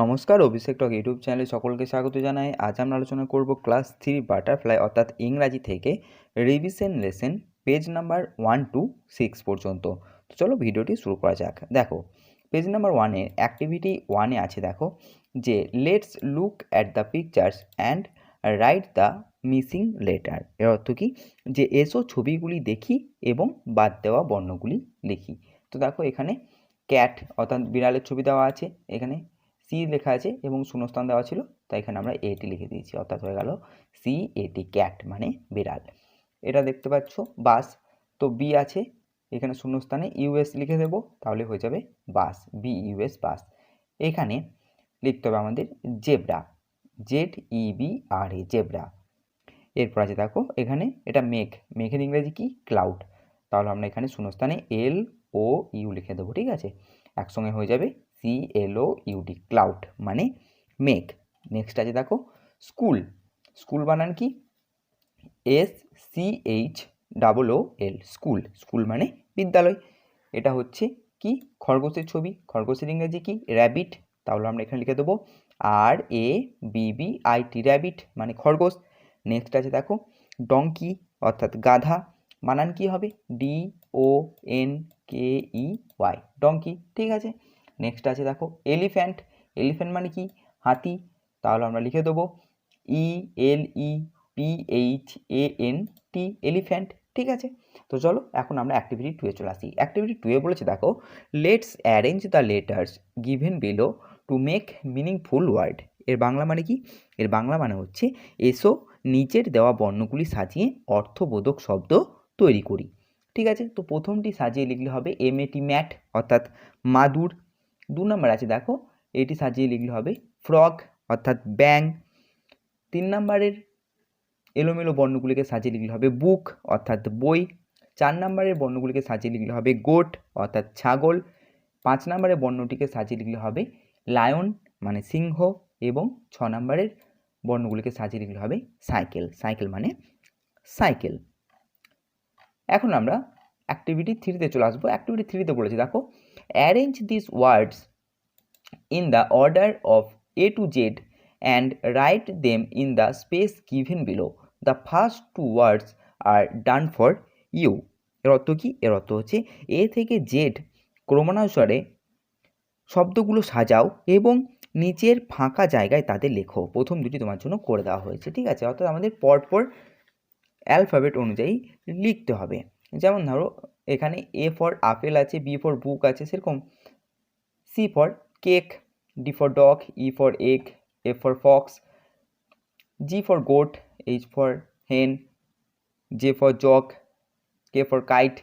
নমস্কার, Abhishek talk YouTube চ্যানেলে সকলকে স্বাগত জানাই। আজ আমরা আলোচনা করব ক্লাস থ্রি বাটারফ্লাই অর্থাৎ ইংরাজি থেকে revision lesson page number one, two, six পর্যন্ত। তো চলো ভিডিওটি শুরু করা যাক। দেখো, পেজ নাম্বার ওয়ানে অ্যাক্টিভিটি ওয়ানে আছে, দেখো, যে let's look at the pictures and write the missing letter. এর অর্থ কী? যে এসো ছবিগুলি দেখি এবং বাদ দেওয়া বর্ণগুলি লিখি। তো দেখো, এখানে ক্যাট অর্থাৎ বিড়ালের ছবি দেওয়া আছে, এখানে সি লেখা আছে এবং শূন্যস্থান দেওয়া ছিল তাই এখানে আমরা এটি লিখে দিয়েছি, অর্থাৎ হয়ে গেল সি এটি ক্যাট মানে বিড়াল। এটা দেখতে পাচ্ছ, বাস। তো বি আছে, এখানে শূন্যস্থানে ইউএস লিখে দেবো, তাহলে হয়ে যাবে বাস বি ইউএস বাস। এখানে লিখতে হবে আমাদের zebra Z E B R A zebra. এরপর আছে দেখো, এখানে এটা মেঘ মেঘের ইংরেজি কি? ক্লাউড তাহলে আমরা এখানে শূন্যস্থানে এল ও ইউ লিখে দেবো, ঠিক আছে? একসঙ্গে হয়ে যাবে C L O UD cloud মানে মেঘ। নেক্সট আছে দেখো স্কুল স্কুল বানান কি? S C H double O L school school মানে বিদ্যালয়। এটা হচ্ছে কি? খরগোশের ছবি। খরগোশের ইংরেজি কি? র্যাবিট তাহলে আমরা এখানে লিখে দেবো R A B B I T rabbit মানে খরগোশ। নেক্সট আছে দেখো ডঙ্কি অর্থাৎ গাধা। বানান কি হবে? D O N K E Y donkey ঠিক আছে? নেক্সট আছে দেখো এলিফ্যান্ট এলিফ্যান্ট মানে কি? হাতি। তাহলে আমরা লিখে দেবো E L E P H A N T elephant ঠিক আছে? তো চলো, এখন আমরা অ্যাক্টিভিটি টুয়ে চলে আসি। অ্যাক্টিভিটি টুয়ে বলেছে দেখো let's arrange the letters given below to make meaningful word এর বাংলা মানে কি? এর বাংলা মানে হচ্ছে, এসো নিচের দেওয়া বর্ণগুলি সাজিয়ে অর্থবোধক শব্দ তৈরি করি। ঠিক আছে? তো প্রথমটি সাজিয়ে লিখলে হবে এম এটি ম্যাট অর্থাৎ মাদুর। দু নম্বর আছে, দেখো। এটি সাজিয়ে লিখলে হবে ফ্রক অর্থাৎ ব্যাং তিন নম্বরের এলোমেলো বর্ণগুলিকে সাজিয়ে লিখলে হবে বুক, অর্থাৎ বই। চার নম্বরের বর্ণগুলিকে সাজিয়ে লিখলে হবে গোট, অর্থাৎ ছাগল। পাঁচ নম্বরের বর্ণটিকে সাজিয়ে লিখলে হবে লায়ন মানে সিংহ। এবং ছ নম্বরের বর্ণগুলিকে সাজিয়ে লিখলে হবে সাইকেল। সাইকেল মানে সাইকেল। এখন আমরা অ্যাক্টিভিটি থ্রিতে চলে আসব। অ্যাক্টিভিটি থ্রিতে বলেছি, দেখো arrange this words in the order of A to Z and write them in the space given below the first two words are done for you এর অর্থ কী? এর অর্থ হচ্ছে এ থেকে জেড ক্রমানুসারে শব্দগুলো সাজাও এবং নিচের ফাঁকা জায়গায় তাদের লেখো। প্রথম দুটি তোমার জন্য করে দেওয়া হয়েছে, ঠিক আছে? অর্থাৎ আমাদের পরপর অ্যালফাবেট অনুযায়ী লিখতে হবে। যেমন ধরো, এখানে এ ফর আপেল আছে বি ফর বুক আছে, সেরকম। C for cake D for dog E for egg F for fox G for goat H for hen J for jug K for kite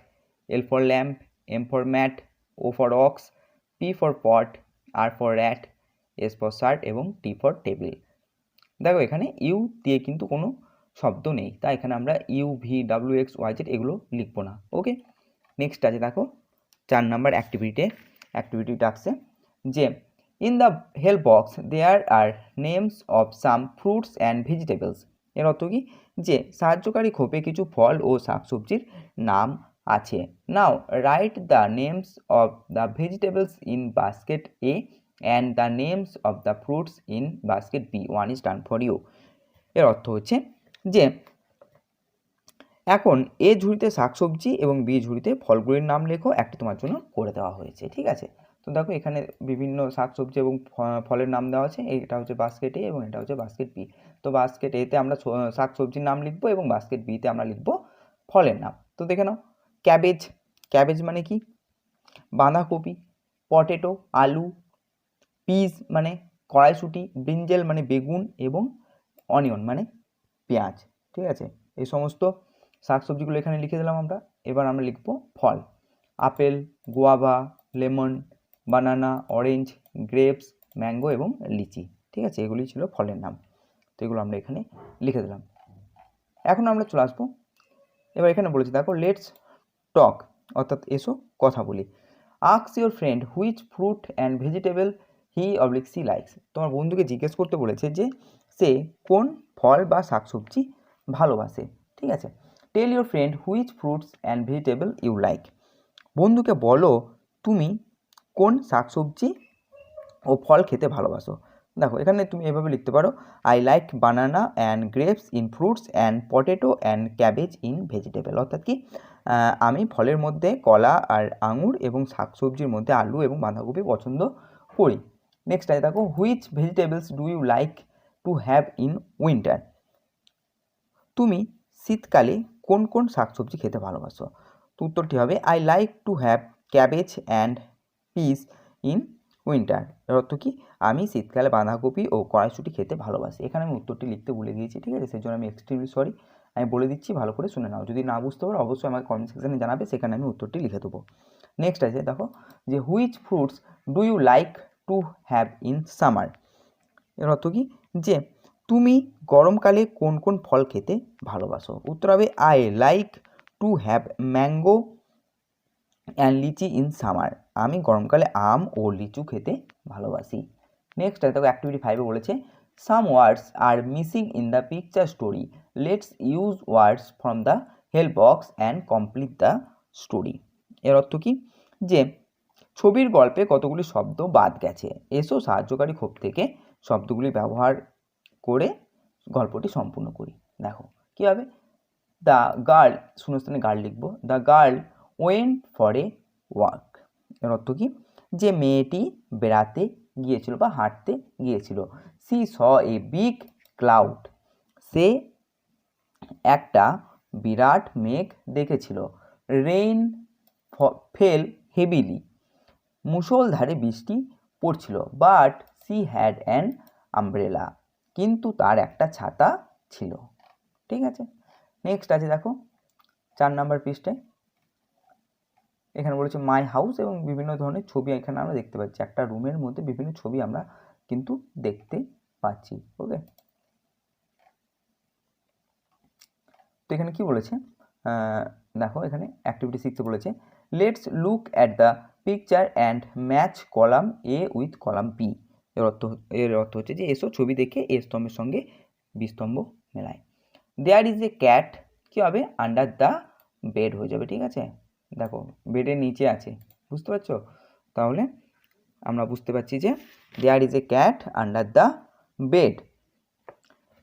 L for lamp M for mat O for ox P for pot R for rat S for shirt এবং T for table দেখো, এখানে you দিয়ে কিন্তু কোনো শব্দ নেই। তাই এখানে আমরা U V W X Y Z এগুলো লিখব না। ওকে নেক্সট আছে দেখো, চার নাম্বার অ্যাক্টিভিটিতে অ্যাক্টিভিটি টাক্সে যে in the help box there are names of some fruits and vegetables এর অর্থ কি? যে, সাহায্যকারী খোপে কিছু ফল ও শাকসবজির নাম আছে। Now write the names of the vegetables in basket A and the names of the fruits in basket B one is done for you এর অর্থ হচ্ছে যে এখন এ ঝুড়িতে শাকসবজি এবং বি ঝুড়িতে ফলগুলির নাম লেখো, একটা তোমার জন্য করে দেওয়া হয়েছে, ঠিক আছে? তো দেখো এখানে বিভিন্ন শাকসবজি এবং ফলের নাম দেওয়া আছে, এটা হচ্ছে বাস্কেট এ এবং এটা হচ্ছে বাস্কেট বি তো বাস্কেট এতে আমরা শাকসবজির নাম লিখব এবং বাস্কেট বিতে আমরা লিখব ফলের নাম। তো দেখে নাও ক্যাবেজ ক্যাবেজ মানে কি? বাঁধাকপি পটেটো আলু পিস মানে কড়াইশুঁটি ব্রিঞ্জেল মানে বেগুন এবং অনিয়ন মানে পেঁয়াজ, ঠিক আছে? এই সমস্ত শাকসবজিগুলো এখানে লিখে দিলাম আমরা। এবার আমরা লিখব ফল। Apple guava lemon banana orange grapes mango এবং লিচি, ঠিক আছে? এগুলি ছিল ফলের নাম। তো এগুলো আমরা এখানে লিখে দিলাম। এখন আমরা চলে আসব। এবার এখানে বলেছি দেখো লেটস টক অর্থাৎ এসো কথা বলি। আক্স your friend which fruit and vegetable he oblique she likes তোমার বন্ধুকে জিজ্ঞেস করতে বলেছে যে সে কোন ফল বা শাকসবজি ভালোবাসে? ঠিক আছে? Tell your friend which fruits and vegetable you like বন্ধুকে বলো তুমি কোন শাকসবজি ও ফল খেতে ভালোবাসো? দেখো, এখানে তুমি এভাবে লিখতে পারো I like banana and grapes in fruits and potato and cabbage in vegetable অর্থাৎ কি? আমি ফলের মধ্যে কলা আর আঙুর এবং শাকসবজির মধ্যে আলু এবং বাঁধাকপি পছন্দ করি। নেক্সট আছে দেখো which vegetables do you like to have in winter তুমি শীতকালে কোন কোন শাকসবজি খেতে ভালোবাসো? তো উত্তরটি হবে? I like to have cabbage and peas in winter এর অর্থ কি? আমি শীতকালে বাঁধাকপি ও কড়াইশুঁটি খেতে ভালোবাসি। এখানে আমি উত্তরটি লিখতে ভুলে গিয়েছি, ঠিক আছে? সেই জন্য আমি এক্সট্রিমলি সরি আমি বলে দিচ্ছি, ভালো করে শুনে নাও। যদি না বুঝতে পারো, অবশ্যই আমাকে কমেন্ট সেকশানে জানাবে, সেখানে আমি উত্তরটি লিখে দেবো। নেক্সট আছে, দেখো, যে which fruits do you like to have in summer এর অর্থ কি? যে তুমি গরমকালে কোন কোন ফল খেতে ভালোবাসো? উত্তর হবে I like to have mango and lychee in summer আমি গরমকালে আম ও লিচু খেতে ভালোবাসি। নেক্সট দেখো অ্যাক্টিভিটি ফাইভে বলেছে some words are missing in the picture story let's use words from the help box and complete the story এর অর্থ কি? যে ছবির গল্পে কতগুলি শব্দ বাদ গেছে। এসো সাহায্যকারী ক্ষোভ থেকে শব্দগুলি ব্যবহার করে গল্পটি সম্পূর্ণ করি। দেখো, কী হবে? দ্য গার্ল শূন্যস্থানে গার্ল লিখব। The girl went for a walk এর অর্থ কি? যে মেয়েটি বেড়াতে গিয়েছিল বা হাঁটতে গিয়েছিল। She saw a big cloud সে একটা বিরাট মেঘ দেখেছিল। রেইন ফেল হেভিলি মুষলধারে বৃষ্টি পড়ছিল। But she had an umbrella কিন্তু তার একটা ছাতা ছিল। ঠিক আছে? নেক্সট আছে দেখো, চার নাম্বার পৃষ্ঠায়। এখানে বলেছে মাই হাউস এবং বিভিন্ন ধরনের ছবি এখানে আমরা দেখতে পাচ্ছি। একটা রুমের মধ্যে বিভিন্ন ছবি আমরা কিন্তু দেখতে পাচ্ছি। ওকে তো এখানে কি বলেছে? দেখো, এখানে অ্যাক্টিভিটি সিক্সে বলেছে let's look at the picture and match column A with column B এর অর্থ এর অর্থ হচ্ছে যে এসো ছবি দেখে এ স্তম্ভের সঙ্গে বি স্তম্ভ মেলায়। দেয়ার ইজ এ ক্যাট কী হবে? আন্ডার দ্য বেড হয়ে যাবে, ঠিক আছে? দেখো বেডের নিচে আছে, বুঝতে পারছ? তাহলে আমরা বুঝতে পারছি যে there is a cat under the bed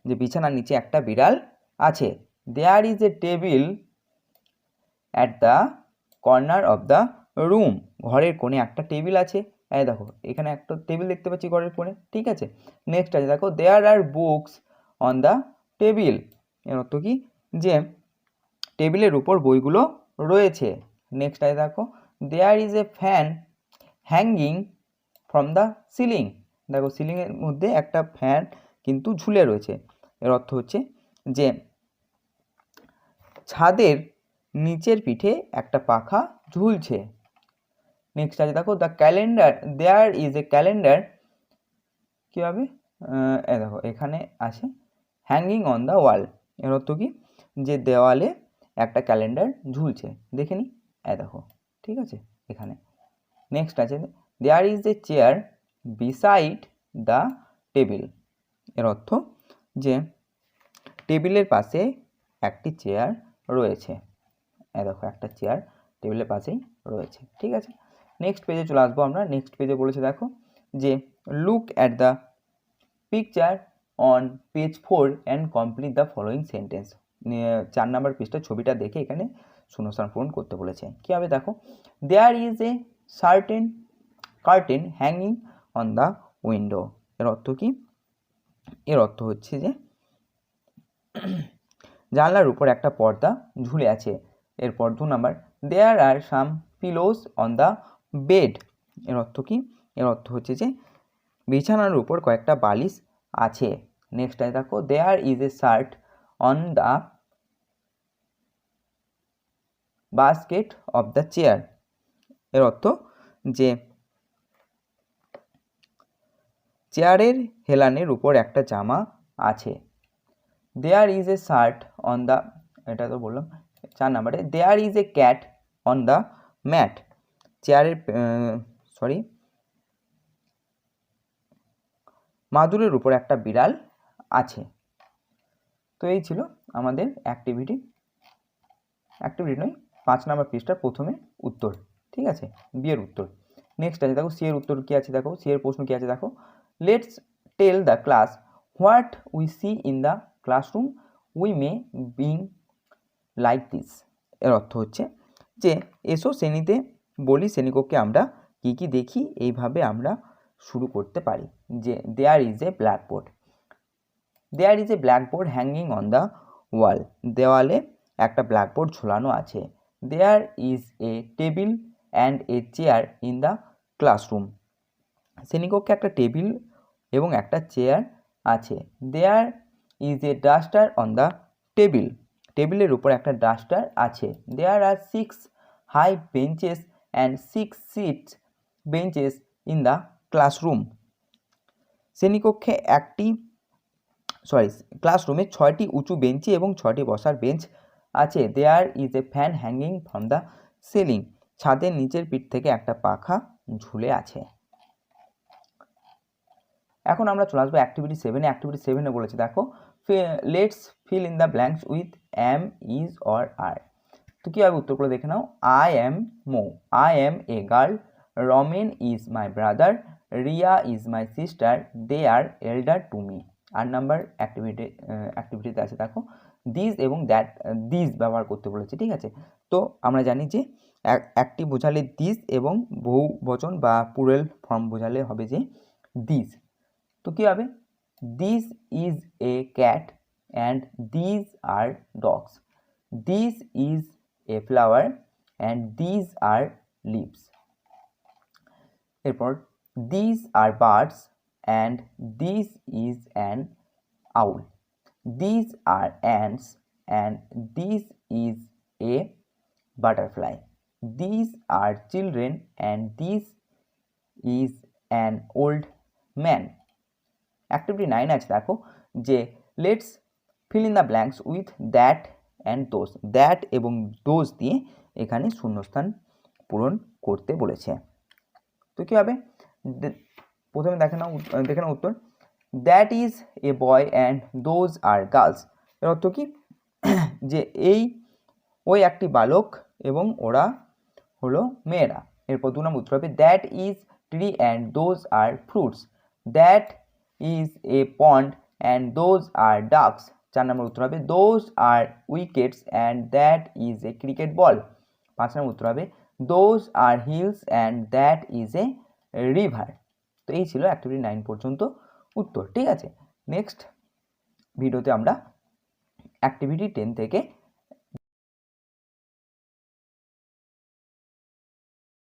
যে বিছানার নিচে একটা বিড়াল আছে। There is a table at the corner of the room ঘরের কোণে একটা টেবিল আছে। এই দেখো, এখানে একটা টেবিল দেখতে পাচ্ছি ঘরের কোণে, ঠিক আছে? নেক্সট আছে, দেখো there are books on the টেবিলের অর্থ কি? যে টেবিলের উপর বইগুলো রয়েছে। নেক্সট আছে, দেখো there is a fan hanging from the ceiling দেখো সিলিংয়ের মধ্যে একটা ফ্যান কিন্তু ঝুলে রয়েছে। এর অর্থ হচ্ছে যে ছাদের নিচের পিঠে একটা পাখা ঝুলছে। নেক্সট আছে, দেখো the calendar there is a calendar কী হবে এই দেখো, এখানে আছে হ্যাঙ্গিং অন দ্য ওয়াল এর অর্থ কি? যে দেওয়ালে একটা ক্যালেন্ডার ঝুলছে, দেখে নি? এই দেখো, ঠিক আছে, এখানে। নেক্সট আছে there is a chair beside the টেবিলের অর্থ যে টেবিলের পাশে একটি চেয়ার রয়েছে। এ দেখো, একটা চেয়ার টেবিলের পাশেই রয়েছে, ঠিক আছে? নেক্সট পেজে চলে আসব আমরা। নেক্সট পেজে বলেছে, দেখো, যে look at the picture on page four and complete the following sentence চার নাম্বার পেজটা ছবিটা দেখে এখানে শূন্যস্থান পূরণ করতে বলেছে। কী হবে দেখো there is a certain curtain hanging on the window এর অর্থ কি? এর অর্থ হচ্ছে যে জানলার উপর একটা পর্দা ঝুলে আছে। এরপর দু number there are some pillows on the bed. এর অর্থ কি? এর অর্থ হচ্ছে যে, বিছানার উপর কয়েকটা বালিশ আছে। নেক্সট আছে দেখো there is a shirt on the basket of the চেয়ারের অর্থ যে, চেয়ারের হেলানের উপর একটা জামা আছে। There is a shirt on the এটা তো বললাম, চার নাম্বারে there is a cat on the mat চেয়ারের সরি মাদুরের উপর একটা বিড়াল আছে। তো এই ছিল আমাদের অ্যাক্টিভিটি অ্যাক্টিভিটি নয়, পাঁচ নাম্বার পৃষ্ঠার প্রথমে উত্তর, ঠিক আছে? বিয়ের উত্তর। নেক্সট আছে, দেখো সি এর উত্তর কী আছে, দেখো সি এর প্রশ্ন কী আছে, দেখো। Let's tell the class what we see in the classroom we may begin like this এর অর্থ হচ্ছে যে, এসো শ্রেণীতে বলি শ্রেণীকক্ষে আমরা কী কী দেখি, এইভাবে আমরা শুরু করতে পারি। যে there is a blackboard there is a blackboard hanging on the wall দেওয়ালে একটা ব্ল্যাকবোর্ড ঝোলানো আছে। There is a table and a chair in the classroom শ্রেণীকক্ষে একটা টেবিল এবং একটা চেয়ার আছে। There is a duster on the table টেবিলের উপর একটা ডাস্টার আছে। There are six high benches and six seats benches in the classroom শ্রেণীকক্ষে একটি সরি ক্লাসরুমে ছয়টি উঁচু বেঞ্চি এবং ছয়টি বসার বেঞ্চ আছে। There is a fan hanging from the ceiling ছাদের নিচের পিঠ থেকে একটা পাখা ঝুলে আছে। এখন আমরা চলে আসব অ্যাক্টিভিটি সেভেনে অ্যাক্টিভিটি সেভেনে বলেছে, দেখো let's fill in the blanks with am is or are তো কীভাবে উত্তরগুলো দেখে নাও। I am Mo I am a girl Ramen is my brother Riya is my sister they are elder to me আট number activity অ্যাক্টিভিটিতে আছে, দেখো। This এবং that this ব্যবহার করতে বলেছে, ঠিক আছে? তো আমরা জানি যে এক- একটি বোঝালে দিস এবং বহু বচন বা পুরেল ফর্ম বোঝালে হবে যে দিস তো কী হবে? This is a cat and this are dogs this is a flower and this are leaves এরপর this are birds and this is an owl this are ants and this is a butterfly this are children and this is an old man activity nine আছে, দেখো, যে let's fill in the blanks with that and those that এবং those দিয়ে এখানে শূন্যস্থান পূরণ করতে বলেছে। তো কী হবে? প্রথমে দেখে নাও দেখে নাও উত্তর। That is a boy and those are girls এর অর্থ কি? যে এই, ওই একটি বালক এবং ওরা হলো মেয়েরা। এরপর দু নম্বর উত্তর হবে that is tree and those are fruits that is a pond and those are ducks চার নম্বর উত্তর হবে those are wickets and that is a cricket ball পাঁচ নম্বর উত্তর হবে those are hills and that is a river তো এই ছিল অ্যাক্টিভিটি নাইন পর্যন্ত উত্তর, ঠিক আছে? নেক্সট ভিডিওতে আমরা অ্যাক্টিভিটি টেন থেকে